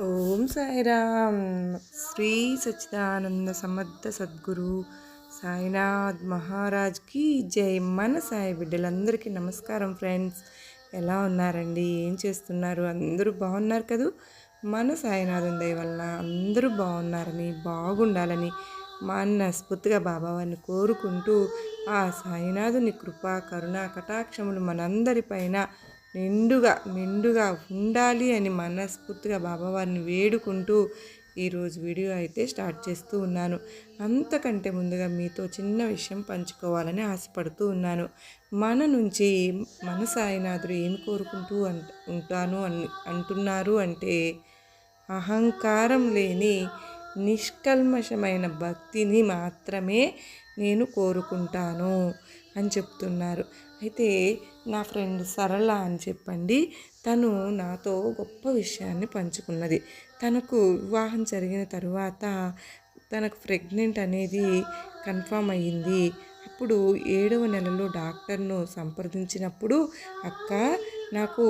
ఓం సాయిరామ్. శ్రీ సచ్చిదానంద సమర్థ సద్గురు సాయినాథ్ మహారాజ్కి జై. మన సాయి బిడ్డలందరికీ నమస్కారం ఫ్రెండ్స్. ఎలా ఉన్నారండి? ఏం చేస్తున్నారు? అందరూ బాగున్నారు కదూ? మన సాయినాథం దయ వల్ల అందరూ బాగున్నారని బాగుండాలని మనస్ఫూర్తిగా బాబావారిని కోరుకుంటూ ఆ సాయినాథుని కృప కరుణ కటాక్షములు మనందరిపైన నిండుగా నిండుగా ఉండాలి అని మనస్ఫూర్తిగా బాబావారిని వేడుకుంటూ ఈరోజు వీడియో అయితే స్టార్ట్ చేస్తూ ఉన్నాను. అంతకంటే ముందుగా మీతో చిన్న విషయం పంచుకోవాలని ఆశపడుతూ ఉన్నాను. మన నుంచి మన సాయినాథుడు ఏమి కోరుకుంటూ అంట ఉంటాను అని అంటున్నారు అంటే అహంకారం లేని నిష్కల్మషమైన భక్తిని మాత్రమే నేను కోరుకుంటాను అని చెప్తున్నారు. అయితే నా ఫ్రెండ్ సరళ అని చెప్పండి తను నాతో గొప్ప విషయాన్ని పంచుకున్నది. తనకు వివాహం జరిగిన తరువాత తనకు ప్రెగ్నెంట్ అనేది కన్ఫామ్ అయ్యింది. అప్పుడు ఏడవ నెలలో డాక్టర్ను సంప్రదించినప్పుడు అక్క నాకు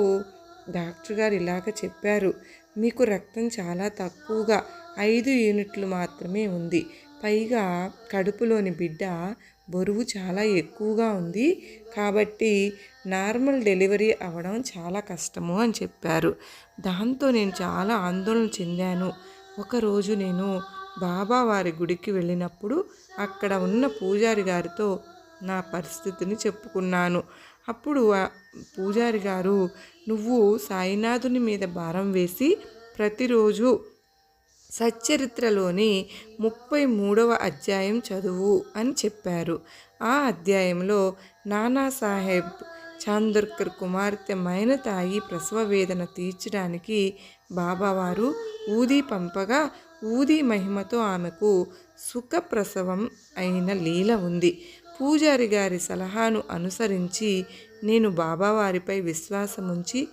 డాక్టర్ గారు ఇలాగ చెప్పారు మీకు రక్తం చాలా తక్కువగా ఐదు యూనిట్లు మాత్రమే ఉంది. పైగా కడుపులోని బిడ్డ బరువు చాలా ఎక్కువగా ఉంది. కాబట్టి నార్మల్ డెలివరీ అవ్వడం చాలా కష్టము అని చెప్పారు. దాంతో నేను చాలా ఆందోళన చెందాను. ఒకరోజు నేను బాబా వారి గుడికి వెళ్ళినప్పుడు అక్కడ ఉన్న పూజారి గారితో నా పరిస్థితిని చెప్పుకున్నాను. అప్పుడు పూజారి గారు నువ్వు సాయినాథుని మీద భారం వేసి ప్రతిరోజు సచ్చరిత్రలోని ముప్పై మూడవ అధ్యాయం చదువు అని చెప్పారు. ఆ అధ్యాయంలో నానాసాహెబ్ చాందర్కర్ కుమార్తె మైనతాయి ప్రసవ వేదన తీర్చడానికి బాబావారు ఊది పంపగా ఊది మహిమతో ఆమెకు సుఖ ప్రసవం అయిన లీల ఉంది. పూజారి గారి సలహాను అనుసరించి నేను బాబావారిపై విశ్వాసముంచి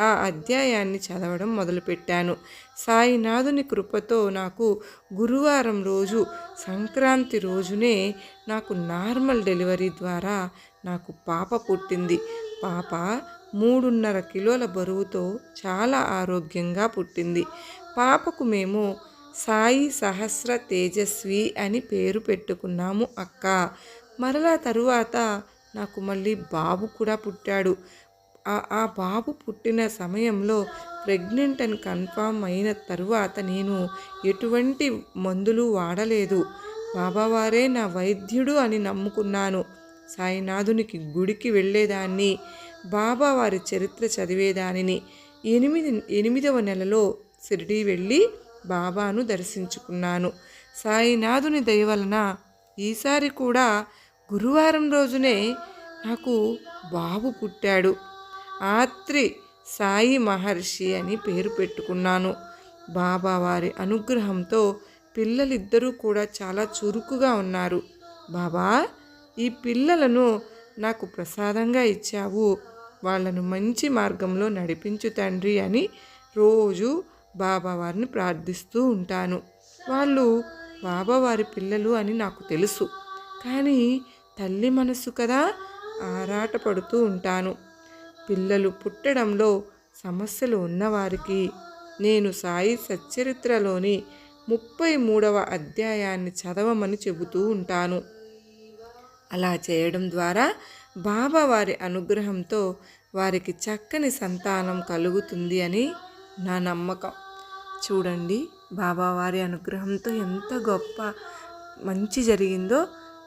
ఆ అధ్యాయాన్ని చదవడం మొదలుపెట్టాను. సాయినాథుని కృపతో నాకు గురువారం రోజు సంక్రాంతి రోజునే నాకు నార్మల్ డెలివరీ ద్వారా నాకు పాప పుట్టింది. పాప మూడున్నర కిలోల బరువుతో చాలా ఆరోగ్యంగా పుట్టింది. పాపకు మేము సాయి సహస్ర తేజస్వి అని పేరు పెట్టుకున్నాము అక్క. మరలా తరువాత నాకు మళ్ళీ బాబు కూడా పుట్టాడు. ఆ బాబు పుట్టిన సమయంలో ప్రెగ్నెంట్ అని కన్ఫామ్ అయిన తరువాత నేను ఎటువంటి మందులు వాడలేదు. బాబావారే నా వైద్యుడు అని నమ్ముకున్నాను. సాయినాథునికి గుడికి వెళ్ళేదాన్ని బాబావారి చరిత్ర చదివేదానిని. ఎనిమిది ఎనిమిదవ నెలలో షిరిడి వెళ్ళి బాబాను దర్శించుకున్నాను. సాయినాథుని దయవలన ఈసారి కూడా గురువారం రోజునే నాకు బాబు పుట్టాడు. ఆత్రి సాయి మహర్షి అని పేరు పెట్టుకున్నాను. బాబావారి అనుగ్రహంతో పిల్లలిద్దరూ కూడా చాలా చురుకుగా ఉన్నారు. బాబా ఈ పిల్లలను నాకు ప్రసాదంగా ఇచ్చావు. వాళ్ళను మంచి మార్గంలో నడిపించు తండ్రి అని రోజు బాబావారిని ప్రార్థిస్తూ ఉంటాను. వాళ్ళు బాబావారి పిల్లలు అని నాకు తెలుసు. కానీ తల్లి మనసు కదా ఆరాటపడుతూ ఉంటాను. పిల్లలు పుట్టడంలో సమస్యలు ఉన్నవారికి నేను సాయి సచ్చరిత్రలోని ముప్పై మూడవ అధ్యాయాన్ని చదవమని చెబుతూ ఉంటాను. అలా చేయడం ద్వారా బాబా వారి అనుగ్రహంతో వారికి చక్కని సంతానం కలుగుతుంది అని నా నమ్మకం. చూడండి బాబావారి అనుగ్రహంతో ఎంత గొప్ప మంచి జరిగిందో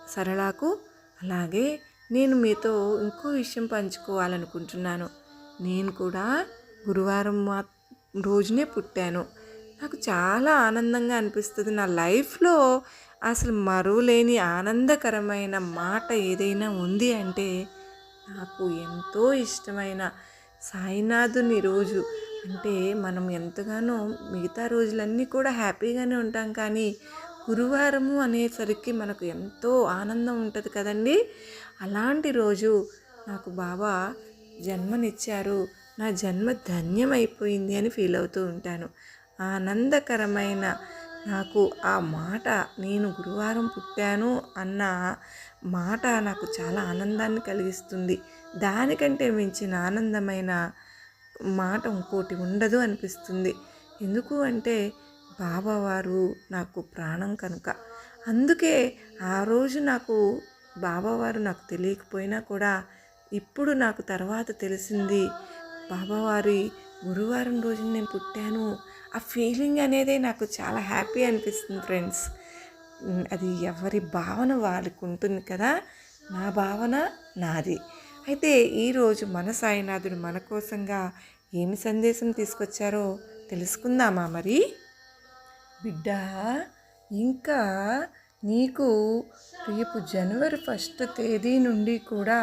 సరళకు అలాగే నేను మీతో ఇంకో విషయం పంచుకోవాలనుకుంటున్నాను. నేను కూడా గురువారం మా రోజునే పుట్టాను. నాకు చాలా ఆనందంగా అనిపిస్తుంది నా లైఫ్లో. అసలు మరువలేని ఆనందకరమైన మాట ఏదైనా ఉంది అంటే నాకు ఎంతో ఇష్టమైన సాయినాథుని రోజు. అంటే మనం ఎంతగానో మిగతా రోజులన్నీ కూడా హ్యాపీగానే ఉంటాం కానీ గురువారము అనేసరికి మనకు ఎంతో ఆనందం ఉంటుంది కదండి. అలాంటి రోజు నాకు బాబా జన్మనిచ్చారు. నా జన్మ ధన్యమైపోయింది అని ఫీల్ అవుతూ ఉంటాను. ఆనందకరమైన నాకు ఆ మాట నేను గురువారం పుట్టాను అన్న మాట నాకు చాలా ఆనందాన్ని కలిగిస్తుంది. దానికంటే మించిన ఆనందమైన మాట ఇంకోటి ఉండదు అనిపిస్తుంది. ఎందుకు అంటే బాబావారు నాకు ప్రాణం కనుక. అందుకే ఆ రోజు నాకు బాబావారు నాకు తెలియకపోయినా కూడా ఇప్పుడు నాకు తర్వాత తెలిసింది. బాబావారి గురువారం రోజున నేను పుట్టాను. ఆ ఫీలింగ్ అనేది నాకు చాలా హ్యాపీ అనిపిస్తుంది ఫ్రెండ్స్. అది ఎవరి భావన వాళ్ళకు ఉంటుంది కదా? నా భావన నాది. అయితే ఈరోజు మన సాయినాథుడు మన కోసంగా ఏమి సందేశం తీసుకొచ్చారో తెలుసుకుందామా మరి? బిడ్డ ఇంకా నీకు రేపు జనవరి ఫస్ట్ తేదీ నుండి కూడా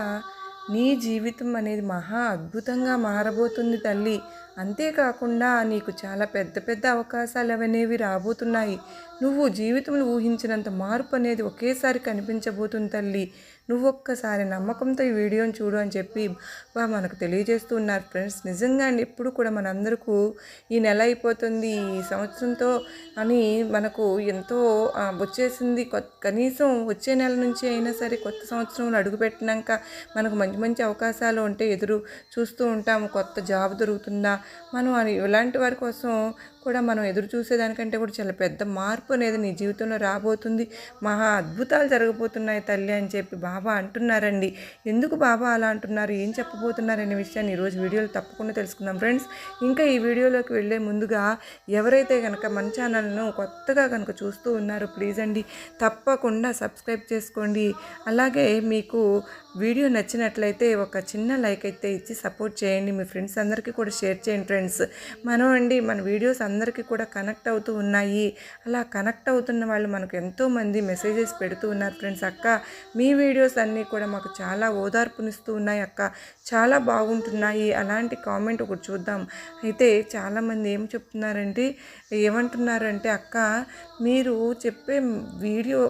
నీ జీవితం అనేది మహా అద్భుతంగా మారబోతుంది తల్లి. అంతేకాకుండా నీకు చాలా పెద్ద పెద్ద అవకాశాలు అవనేవి రాబోతున్నాయి. నువ్వు జీవితంలో ఊహించినంత మార్పు అనేది ఒకేసారి కనిపించబోతుంది తల్లి. నువ్వు ఒక్కసారి నమ్మకంతో ఈ వీడియోని చూడు అని చెప్పి బా మనకు తెలియజేస్తూ ఉన్నారు ఫ్రెండ్స్. నిజంగా అండి ఎప్పుడు కూడా మనందరకు ఈ నెల అయిపోతుంది ఈ సంవత్సరంతో అని మనకు ఎంతో వచ్చేసింది. కొత్త కనీసం వచ్చే నెల నుంచి అయినా సరే కొత్త సంవత్సరంలో అడుగుపెట్టినాక మనకు మంచి మంచి అవకాశాలు ఉంటే ఎదురు చూస్తూ ఉంటాము. కొత్త జాబ్ దొరుకుతుందా? మనం ఇలాంటి వారి కోసం కూడా మనం ఎదురు చూసేదానికంటే కూడా చాలా పెద్ద మార్పు అనేది నీ జీవితంలో రాబోతుంది. మహా అద్భుతాలు జరగబోతున్నాయి తల్లి అని చెప్పి బాబా అంటున్నారండి. ఎందుకు బాబా అలా అంటున్నారు? ఏం చెప్పబోతున్నారు అనే విషయాన్ని ఈరోజు వీడియోలో తప్పకుండా తెలుసుకుందాం ఫ్రెండ్స్. ఇంకా ఈ వీడియోలోకి వెళ్ళే ముందుగా ఎవరైతే కనుక మన ఛానల్ను కొత్తగా కనుక చూస్తూ ఉన్నారో ప్లీజ్ అండి తప్పకుండా సబ్స్క్రైబ్ చేసుకోండి. అలాగే మీకు వీడియో నచ్చినట్లయితే ఒక చిన్న లైక్ అయితే ఇచ్చి సపోర్ట్ చేయండి. మీ ఫ్రెండ్స్ అందరికీ కూడా షేర్ చేయండి ఫ్రెండ్స్. మనం అండి మన వీడియోస్ అందరికీ కూడా కనెక్ట్ అవుతూ ఉన్నాయి. అలా కనెక్ట్ అవుతున్న వాళ్ళు మనకు ఎంతోమంది మెసేజెస్ పెడుతూ ఉన్నారు ఫ్రెండ్స్ అక్క. మీ వీడియోస్ అన్నీ కూడా మాకు చాలా ఓదార్పునిస్తూ ఉన్నాయి అక్క. చాలా బాగుంటున్నాయి. అలాంటి కామెంట్ ఒకటి చూద్దాం. అయితే చాలామంది ఏం చెప్తున్నారంటే ఏమంటున్నారంటే అక్క మీరు చెప్పే వీడియో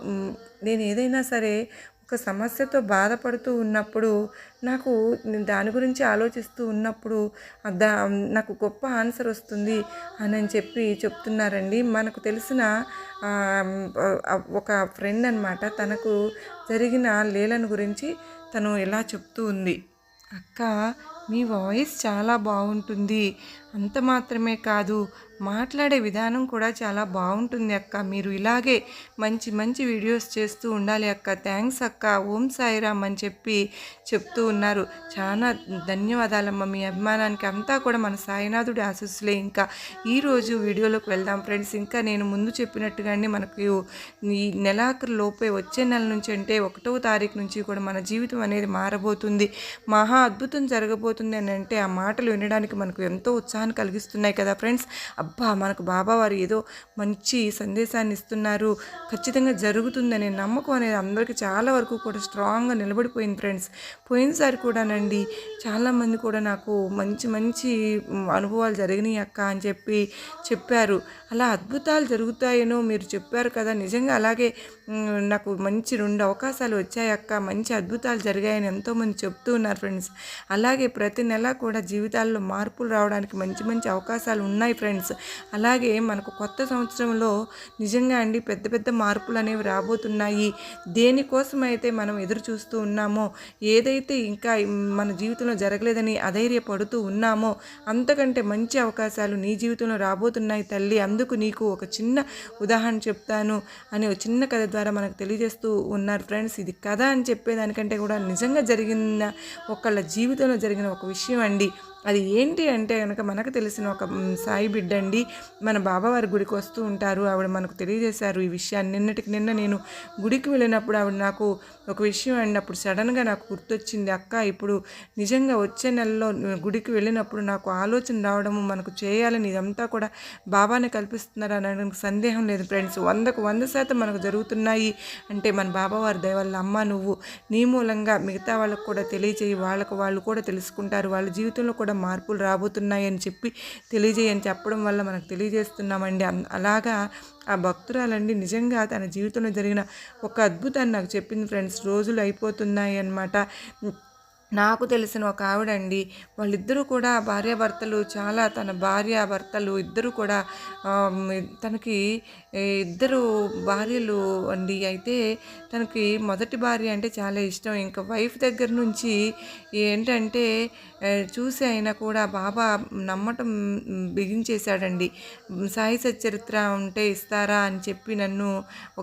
నేను ఏదైనా సరే ఒక సమస్యతో బాధపడుతూ ఉన్నప్పుడు నాకు దాని గురించి ఆలోచిస్తూ ఉన్నప్పుడు దా నాకు గొప్ప ఆన్సర్ వస్తుంది అని అని చెప్పి చెప్తున్నారండి. మనకు తెలిసిన ఒక ఫ్రెండ్ అన్నమాట. తనకు జరిగిన లీలను గురించి తను ఇలా చెప్తూ ఉంది. అక్క మీ వాయిస్ చాలా బాగుంటుంది. అంత మాత్రమే కాదు మాట్లాడే విధానం కూడా చాలా బాగుంటుంది అక్క. మీరు ఇలాగే మంచి మంచి వీడియోస్ చేస్తూ ఉండాలి అక్క. థ్యాంక్స్ అక్క. ఓం సాయిరామ్ అని చెప్పి చెప్తూ ఉన్నారు. చాలా ధన్యవాదాలమ్మ. మీ అభిమానానికి అంతా కూడా మన సాయినాథుడి ఆశస్సులే. ఇంకా ఈరోజు వీడియోలోకి వెళ్దాం ఫ్రెండ్స్. ఇంకా నేను ముందు చెప్పినట్టుగానే మనకు ఈ నెలాఖరు లోపే వచ్చే నెల నుంచి అంటే ఒకటవ తారీఖు నుంచి కూడా మన జీవితం అనేది మారబోతుంది. మహా అద్భుతం జరగబోతుంది అని అంటే ఆ మాటలు వినడానికి మనకు ఎంతో ఉత్సాహాన్ని కలిగిస్తున్నాయి కదా ఫ్రెండ్స్. అబ్బా మనకు బాబా వారు ఏదో మంచి సందేశాన్ని ఇస్తున్నారు. ఖచ్చితంగా జరుగుతుందనే నమ్మకం అనేది అందరికీ చాలా వరకు కూడా స్ట్రాంగ్గా నిలబడిపోయింది ఫ్రెండ్స్ పోయినసారి కూడానండి చాలామంది కూడా నాకు మంచి మంచి అనుభవాలు జరిగినాయి అక్క అని చెప్పి చెప్పారు. అలా అద్భుతాలు జరుగుతాయేనో మీరు చెప్పారు కదా నిజంగా అలాగే నాకు మంచి రెండు అవకాశాలు వచ్చాయక్క మంచి అద్భుతాలు జరిగాయని ఎంతోమంది చెప్తూ ఉన్నారు ఫ్రెండ్స్. అలాగే ప్రతి నెల కూడా జీవితాల్లో మార్పులు రావడానికి మంచి మంచి అవకాశాలు ఉన్నాయి ఫ్రెండ్స్. అలాగే మనకు కొత్త సంవత్సరంలో నిజంగా అండి పెద్ద పెద్ద మార్పులు అనేవి రాబోతున్నాయి. దేనికోసం అయితే మనం ఎదురు చూస్తూ ఉన్నామో ఏదైతే ఇంకా మన జీవితంలో జరగలేదని అధైర్యపడుతూ ఉన్నామో అంతకంటే మంచి అవకాశాలు నీ జీవితంలో రాబోతున్నాయి తల్లి. అందుకు నీకు ఒక చిన్న ఉదాహరణ చెప్తాను అని ఒక చిన్న కథ ద్వారా మనకు తెలియజేస్తూ ఉన్నారు ఫ్రెండ్స్. ఇది కథ అని చెప్పేదానికంటే కూడా నిజంగా జరిగిన ఒకళ్ళ జీవితంలో జరిగిన ఒక విషయం అండి. అది ఏంటి అంటే కనుక మనకు తెలిసిన ఒక సాయి బిడ్డ అండి మన బాబావారి గుడికి వస్తూ ఉంటారు. ఆవిడ మనకు తెలియజేశారు ఈ విషయాన్ని. నిన్నటికి నిన్న నేను గుడికి వెళ్ళినప్పుడు ఆవిడ నాకు ఒక విషయం అన్నప్పుడు సడన్గా నాకు గుర్తొచ్చింది అక్క ఇప్పుడు నిజంగా వచ్చే నెలలో గుడికి వెళ్ళినప్పుడు నాకు ఆలోచన రావడము మనకు చేయాలని ఇదంతా కూడా బాబానే కల్పిస్తున్నారు? అనడానికి సందేహం లేదు ఫ్రెండ్స్. వందకు వంద శాతం మనకు జరుగుతున్నాయి. అంటే మన బాబావారి దయవల్ల అమ్మ నువ్వు నీ మూలంగా మిగతా వాళ్ళకు కూడా తెలియజేయి వాళ్ళకు వాళ్ళు కూడా తెలుసుకుంటారు. వాళ్ళ జీవితంలో కూడా మార్పులు రాబోతున్నాయని చెప్పి తెలియజేయని చెప్పడం వల్ల మనకు తెలియజేస్తున్నామండి. అలాగా ఆ భక్తురాలండి నిజంగా తన జీవితంలో జరిగిన ఒక అద్భుతాన్ని నాకు చెప్పింది ఫ్రెండ్స్. రోజులు అయిపోతున్నాయి అన్నమాట. నాకు తెలిసిన ఒక ఆవిడండి. వాళ్ళిద్దరూ కూడా భార్యాభర్తలు చాలా తన భార్య భర్తలు ఇద్దరు కూడా తనకి ఇద్దరు భార్యలు అండి. అయితే తనకి మొదటి భార్య అంటే చాలా ఇష్టం. ఇంకా వైఫ్ దగ్గర నుంచి ఏంటంటే చూసి అయినా కూడా బాబా నమ్మటం బిగించేశాడండి. సాయి సచ్చరిత్ర ఉంటే ఇస్తారా అని చెప్పి నన్ను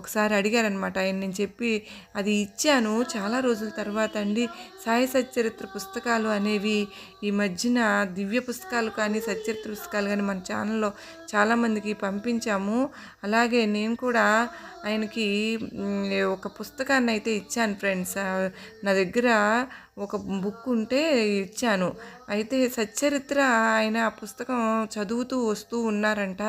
ఒకసారి అడిగారనమాట ఆయన నేను చెప్పి అది ఇచ్చాను చాలా రోజుల తర్వాత అండి. సాయి సచ్చరిత్ర పుస్తకాలు అనేవి ఈ మధ్యన దివ్య పుస్తకాలు కానీ సచ్చరిత్ర పుస్తకాలు కానీ మన ఛానల్లో చాలామందికి పంపించాము. అలాగే నేను కూడా ఆయనకి ఒక పుస్తకాన్ని అయితే ఇచ్చాను ఫ్రెండ్స్. నా దగ్గర ఒక బుక్ ఉంటే ఇచ్చాను. అయితే సచ్చరిత్ర ఆయన ఆ పుస్తకం చదువుతూ వస్తూ ఉన్నారంట.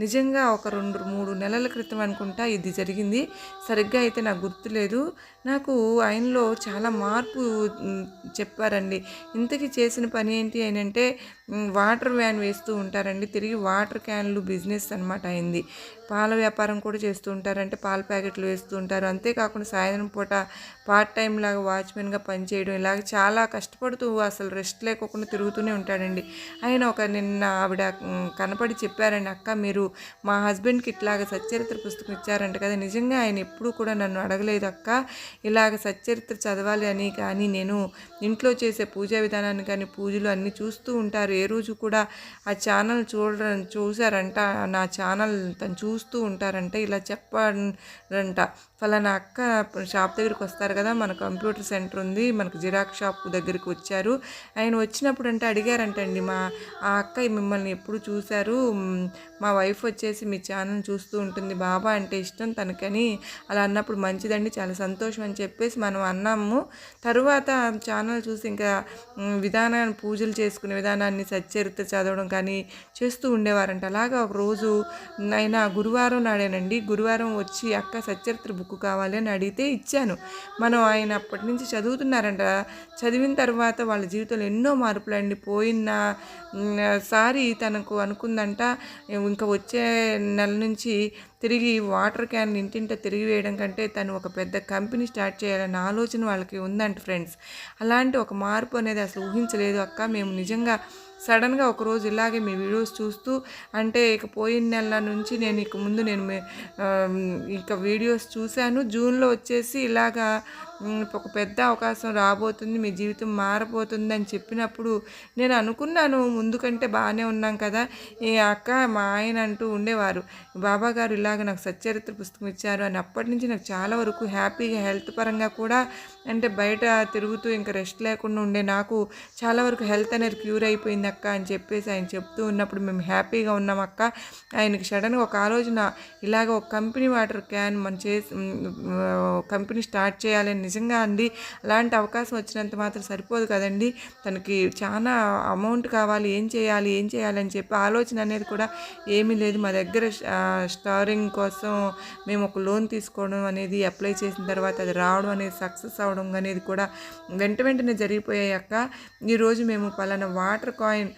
నిజంగా ఒక రెండు మూడు నెలల క్రితం అనుకుంటా ఇది జరిగింది. సరిగ్గా అయితే నాకు గుర్తులేదు. నాకు ఆయనలో చాలా మార్పు చెప్పారండి. ఇంతకీ చేసిన పని ఏంటి అని అంటే వాటర్ వ్యాన్ వేస్తూ ఉంటారండి. తిరిగి వాటర్ క్యాన్లు బిజినెస్ అనమాట అయింది. పాల వ్యాపారం కూడా చేస్తూ ఉంటారంటే పాల ప్యాకెట్లు వేస్తూ ఉంటారు. అంతేకాకుండా సాయంత్రం పూట పార్ట్ టైం లాగా వాచ్మెన్గా పనిచేయడం ఇలా ఇలాగ చాలా కష్టపడుతూ అసలు రెస్ట్ లేకోకుండా తిరుగుతూనే ఉంటాడండి. ఆయన ఒక నిన్న ఆవిడ కనపడి చెప్పారండి అక్క మీరు మా హస్బెండ్కి ఇట్లాగ సచ్చరిత్ర పుస్తకం ఇచ్చారంట కదా నిజంగా ఆయన ఎప్పుడూ కూడా నన్ను అడగలేదు అక్క. ఇలాగ సచ్చరిత్ర చదవాలి అని కానీ నేను ఇంట్లో చేసే పూజా విధానాన్ని కానీ పూజలు అన్నీ చూస్తూ ఉంటారు. ఏ రోజు కూడా ఆ ఛానల్ చూడడం చూసారంట నా ఛానల్ తను చూస్తూ ఉంటారంట ఇలా చెప్పారంట ఫలానా అక్క షాప్ దగ్గరికి వస్తారు కదా మన కంప్యూటర్ సెంటర్ ఉంది మనకు జిరాక్స్ షాప్ దగ్గరికి వచ్చారు. ఆయన వచ్చినప్పుడు అంటే అడిగారంటండి మా ఆ అక్క మిమ్మల్ని ఎప్పుడు చూశారు? మా వైఫ్ వచ్చేసి మీ ఛానల్ చూస్తూ ఉంటుంది బాబా అంటే ఇష్టం తనకని. అలా అన్నప్పుడు మంచిదండి చాలా సంతోషం అని చెప్పేసి మనం అన్నాము. తరువాత ఛానల్ చూసి ఇంకా విధానాన్ని పూజలు చేసుకునే విధానాన్ని సచ్చరిత్ర చదవడం కానీ చేస్తూ ఉండేవారంట. అలాగా ఒక రోజు ఆయన గురువారం నాడేనండి గురువారం వచ్చి అక్క సచ్చరిత్ర బుక్ కావాలి అని అడిగితే ఇచ్చాను. మనం ఆయన అప్పటి నుంచి చదువుతున్నారంట. చదివిన తర్వాత వాళ్ళ జీవితంలో ఎన్నో మార్పులు అండి పోయిన సారి తనకు అనుకుందంట ఇంకా వచ్చే నెల నుంచి తిరిగి వాటర్ క్యాన్ ఇంటింట తిరిగి వేయడం కంటే తను ఒక పెద్ద కంపెనీ స్టార్ట్ చేయాలన్న ఆలోచన వాళ్ళకి ఉందంట ఫ్రెండ్స్. అలాంటి ఒక మార్పు అనేది అసలు ఊహించలేదు. అక్క మేము నిజంగా సడన్గా ఒకరోజు ఇలాగే మీ వీడియోస్ చూస్తూ అంటే ఇక పోయిన నెల నుంచి నేను ఇక ముందు నేను ఇక వీడియోస్ చూశాను. జూన్లో వచ్చేసి ఇలాగా ఒక పెద్ద అవకాశం రాబోతుంది మీ జీవితం మారబోతుంది అని చెప్పినప్పుడు నేను అనుకున్నాను ముందు కంటే బాగానే ఉన్నాం కదా. ఈ అక్క మా ఆయన అంటూ ఉండేవారు బాబా గారు ఇలాగ నాకు సచ్చరిత్ర పుస్తకం ఇచ్చారు అని. అప్పటి నుంచి నాకు చాలా వరకు హ్యాపీగా హెల్త్ పరంగా కూడా అంటే బయట తిరుగుతూ ఇంకా రెస్ట్ లేకుండా ఉండే నాకు చాలా వరకు హెల్త్ అనేది క్యూర్ అయిపోయింది అక్క అని చెప్పేసి ఆయన చెప్తూ ఉన్నప్పుడు మేము హ్యాపీగా ఉన్నాం అక్క. ఆయనకి సడన్గా ఒక ఆలోచన ఇలాగ ఒక కంపెనీ వాటర్ క్యాన్ మనం చేసి కంపెనీ స్టార్ట్ చేయాలని నిజంగా అండి. అలాంటి అవకాశం వచ్చినంత మాత్రం సరిపోదు కదండి. తనకి చాలా అమౌంట్ కావాలి ఏం చేయాలి ఏం చేయాలి అని చెప్పి ఆలోచన అనేది కూడా ఏమీ లేదు. మా దగ్గర స్టారింగ్ కోసం మేము ఒక లోన్ తీసుకోవడం అనేది అప్లై చేసిన తర్వాత అది రావడం అనేది సక్సెస్ అవడం అనేది కూడా వెంట వెంటనే జరిగిపోయాక ఈరోజు మేము పలానా వాటర్ కాయిన్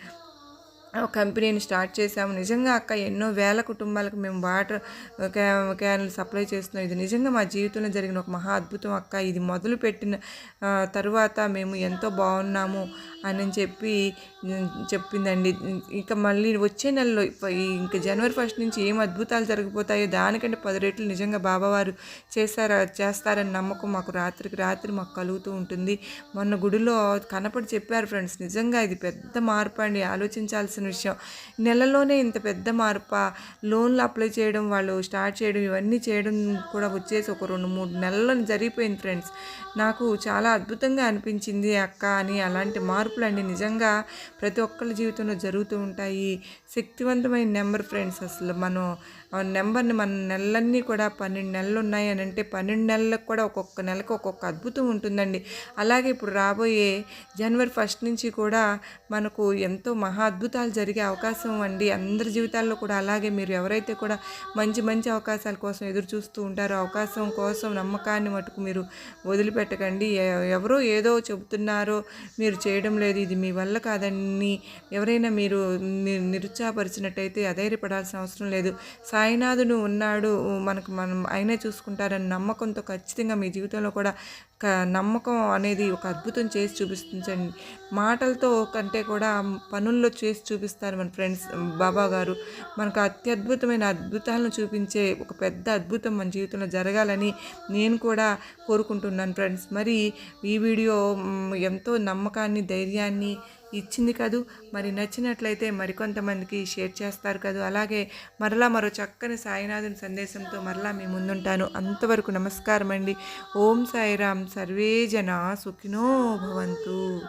కంపెనీని స్టార్ట్ చేసాము నిజంగా అక్క ఎన్నో వేల కుటుంబాలకు మేము వాటర్ క్యాన్లు సప్లై చేస్తున్నాం. ఇది నిజంగా మా జీవితంలో జరిగిన ఒక మహా అద్భుతం అక్క. ఇది మొదలు పెట్టిన తరువాత మేము ఎంతో బాగున్నాము అని చెప్పి చెప్పిందండి. ఇక మళ్ళీ వచ్చే నెలలో ఇంకా ఇంక జనవరి ఫస్ట్ నుంచి ఏం అద్భుతాలు జరిగిపోతాయో దానికంటే పది రెట్లు నిజంగా బాబావారు చేస్తారా చేస్తారని నమ్మకం మాకు రాత్రికి రాత్రి మాకు కలుగుతూ ఉంటుంది. మొన్న గుడిలో కనపడి చెప్పారు ఫ్రెండ్స్ నిజంగా ఇది పెద్ద మార్పు అండి ఆలోచించాల్సిన విషయం. నెలలోనే ఇంత పెద్ద మార్పా? లోన్లు అప్లై చేయడం వాళ్ళు స్టార్ట్ చేయడం ఇవన్నీ చేయడం కూడా వచ్చేసి ఒక రెండు మూడు నెలల్లో జరిగిపోయింది ఫ్రెండ్స్. నాకు చాలా అద్భుతంగా అనిపించింది అక్క అని. అలాంటి మార్పులు అండి నిజంగా ప్రతి ఒక్కళ్ళ జీవితంలో జరుగుతూ ఉంటాయి. శక్తివంతమైన నెంబర్ ఫ్రెండ్స్ అసలు మనం నెంబర్ని మన నెలలన్నీ కూడా పన్నెండు నెలలు ఉన్నాయి అని అంటే పన్నెండు నెలలకు కూడా ఒక్కొక్క నెలకు ఒక్కొక్క అద్భుతం ఉంటుందండి. అలాగే ఇప్పుడు రాబోయే జనవరి ఫస్ట్ నుంచి కూడా మనకు ఎంతో మహా అద్భుతాలు జరిగే అవకాశం అండి. అందరి జీవితాల్లో కూడా అలాగే మీరు ఎవరైతే కూడా మంచి మంచి అవకాశాల కోసం ఎదురు చూస్తూ ఉంటారో అవకాశం కోసం నమ్మకాన్ని మటుకు మీరు వదిలిపెట్టకండి. ఎవరో ఏదో చెబుతున్నారో మీరు చేయడం లేదు. ఇది మీ వల్ల కాదని ఎవరైనా మీరు నిరుత్సాహపరిచినట్టయితే అధైర్యపడాల్సిన అవసరం లేదు. సాయినాథుడు ఉన్నాడు మనకు మనం ఆయనే చూసుకుంటారని నమ్మకంతో ఖచ్చితంగా మీ జీవితంలో కూడా క నమ్మకం అనేది ఒక అద్భుతం చేసి చూపిస్తుంచండి మాటలతో కంటే కూడా పనుల్లో చేసి చూపిస్తారు మన ఫ్రెండ్స్ బాబా గారు. మనకు అత్యద్భుతమైన అద్భుతాలను చూపించే ఒక పెద్ద అద్భుతం మన జీవితంలో జరగాలని నేను కూడా కోరుకుంటున్నాను ఫ్రెండ్స్. మరి ఈ వీడియో ఎంతో నమ్మకాన్ని ధైర్యాన్ని ఇచ్చింది కదూ? మరి నచ్చినట్లయితే మరికొంతమందికి షేర్ చేస్తారు కదూ? అలాగే మరలా మరో చక్కని సాయినాథుని సందేశంతో మరలా మీ ముందుంటాను. అంతవరకు నమస్కారం అండి ఓం సాయిరామ్. సర్వే జన సుఖినో భవంతు.